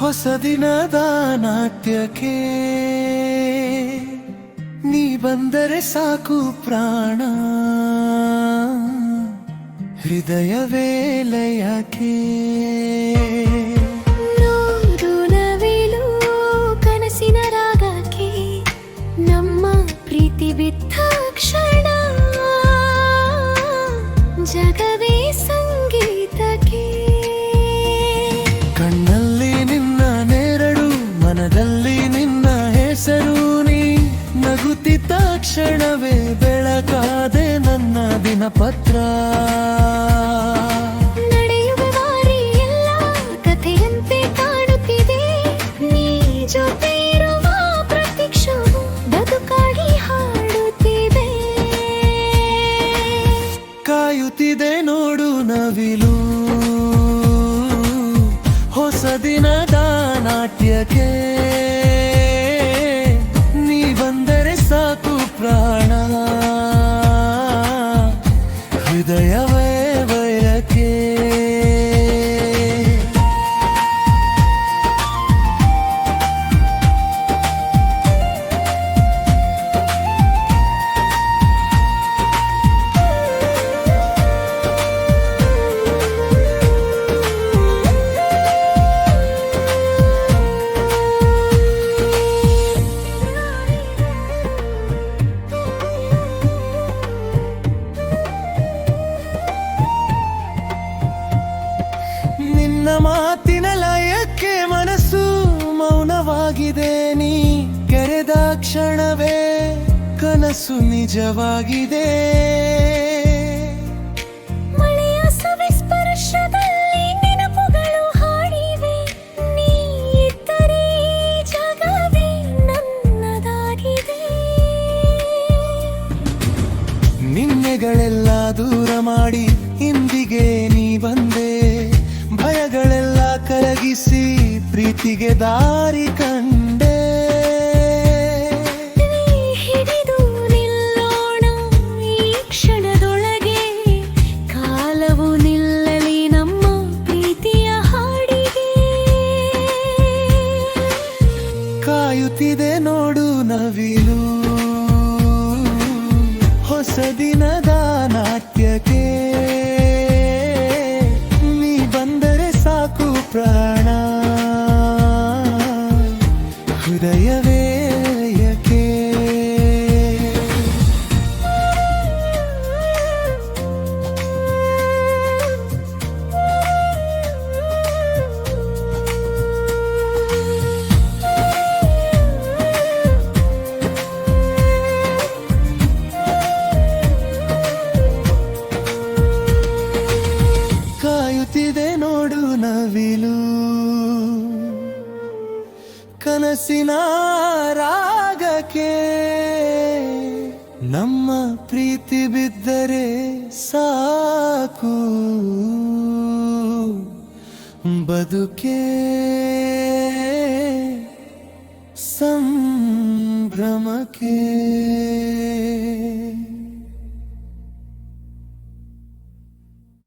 ಹೊಸ ದಿನದ ನಾಟ್ಯಕ್ಕೆ. ಸಾಕು ಪ್ರಾಣ. ಹೃದಯವೇ ಲಯಕ್ಕೆ ನೂರು ಕನಸಿನ ರಾಗಕ್ಕೆ ನಮ್ಮ ಪ್ರೀತಿ ಬಿದ್ದ ಕ್ಷಣ. ಜಗವೇ ಬೆಳಕಾದೆ ನನ್ನ ದಿನಪತ್ರ ನಡೆಯುವ ದಾರಿ ಎಲ್ಲ ಕಥೆಯಂತೆ ಕಾಣುತ್ತಿದೆ. ನೀ ಜೊತೆ ಇರುವ ಪ್ರತಿ ಕ್ಷಣ ಬದುಕಾಗಿ ಹಾಡುತ್ತಿದೆ. ಕಾಯುತ್ತಿದೆ ನೋಡು ನವಿಲು. ಹೊಸ ದಿನದ ನಾಟ್ಯಕ್ಕೆ. ಮಾತಿನ ಲಯಕ್ಕೆ ಮನಸ್ಸು ಮೌನವಾಗಿದೆ. ನೀ ಕೆರೆದ ಕ್ಷಣವೇ ಕನಸು ನಿಜವಾಗಿದೆ. ನಿನ್ನೆಗಳೆಲ್ಲ ದೂರ ಮಾಡಿ ಪ್ರೀತಿಗೆ ದಾರಿ ಕಂಡೆ. ಹಿಡಿದು ನಿಲ್ಲೋಣ ಈ ಕ್ಷಣದೊಳಗೆ. ಕಾಲವು ನಿಲ್ಲಲಿ ನಮ್ಮ ಪ್ರೀತಿಯ ಹಾಡಿಗೆ. ಕಾಯುತ್ತಿದೆ ನೋಡು ನವಿಲು. ಹೊಸ ದಿನದ ನಾಟ್ಯಕ್ಕೆ ಹೃದಯವೇ ಕನಸಿನ ರಾಗಕ್ಕೆ ನಮ್ಮ ಪ್ರೀತಿ ಬಿದ್ದರೆ ಸಾಕು. ಬದುಕೆ ಸಂಭ್ರಮಕ್ಕೆ.